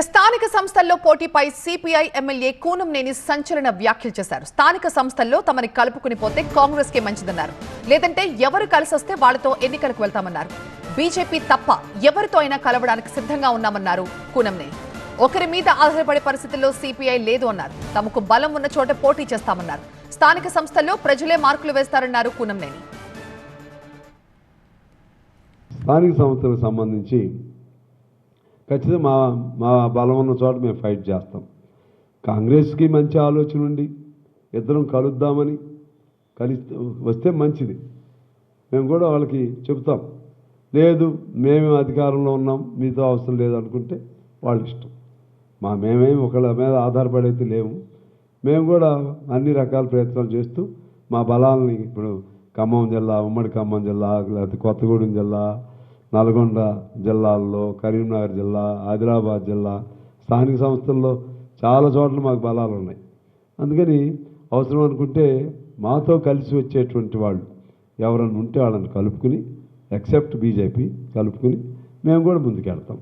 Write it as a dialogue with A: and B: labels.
A: స్థానిక సంస్థల్లో పోటీపై CPI MLA Kunamneni సంచలన వ్యాఖ్యలు చేశారు. స్థానిక సంస్థల్లో తమని కలుపుకుని పోతే కాంగ్రెస్ కే మంచిదన్నారు. లేదంటే ఎవరు కలిసి వస్తే వాళ్ళతో ఎన్నికలకు వెళ్తామన్నారు. బీజేపీ తప్ప ఎవరితో అయినా కలవడానికి సిద్ధంగా ఉన్నామన్నారు కూనంనేని ఒకరి మీద ఆధారపడే పరిస్థితుల్లో సిపిఐ లేదు అన్నారు. తమకు బలం ఉన్న చోట పోటీ చేస్తామన్నారు. స్థానిక సంస్థల్లో ప్రజలే మార్కులు వేస్తారన్నారు కూనంనేని.
B: స్థానిక సంస్థలకు సంబంధించి ఖచ్చితంగా మా మా బలం ఉన్న చోట మేము ఫైట్ చేస్తాం. కాంగ్రెస్కి మంచి ఆలోచన ఉండి ఇద్దరం కలుద్దామని కలిసి వస్తే మంచిది. మేము కూడా వాళ్ళకి చెబుతాం. లేదు మేమే అధికారంలో ఉన్నాం మీతో అవసరం లేదు అనుకుంటే వాళ్ళ ఇష్టం. మా మేమేమి ఒకళ్ళ మీద ఆధారపడైతే లేము మేము కూడా అన్ని రకాల ప్రయత్నాలు చేస్తూ మా బలాలని ఇప్పుడు ఖమ్మం జిల్లా ఉమ్మడి ఖమ్మం జిల్లా లేకపోతే కొత్తగూడెం జిల్లా నల్గొండ జిల్లాల్లో కరీంనగర్ జిల్లా ఆదిలాబాద్ జిల్లా స్థానిక సంస్థల్లో చాలా చోట్ల మాకు బలాలు ఉన్నాయి. అందుకని అవసరం అనుకుంటే మాతో కలిసి వచ్చేటువంటి వాళ్ళు ఎవరన్నా ఉంటే వాళ్ళని కలుపుకుని ఎక్సెప్ట్ బీజేపీ కలుపుకుని మేము కూడా ముందుకెళ్తాం.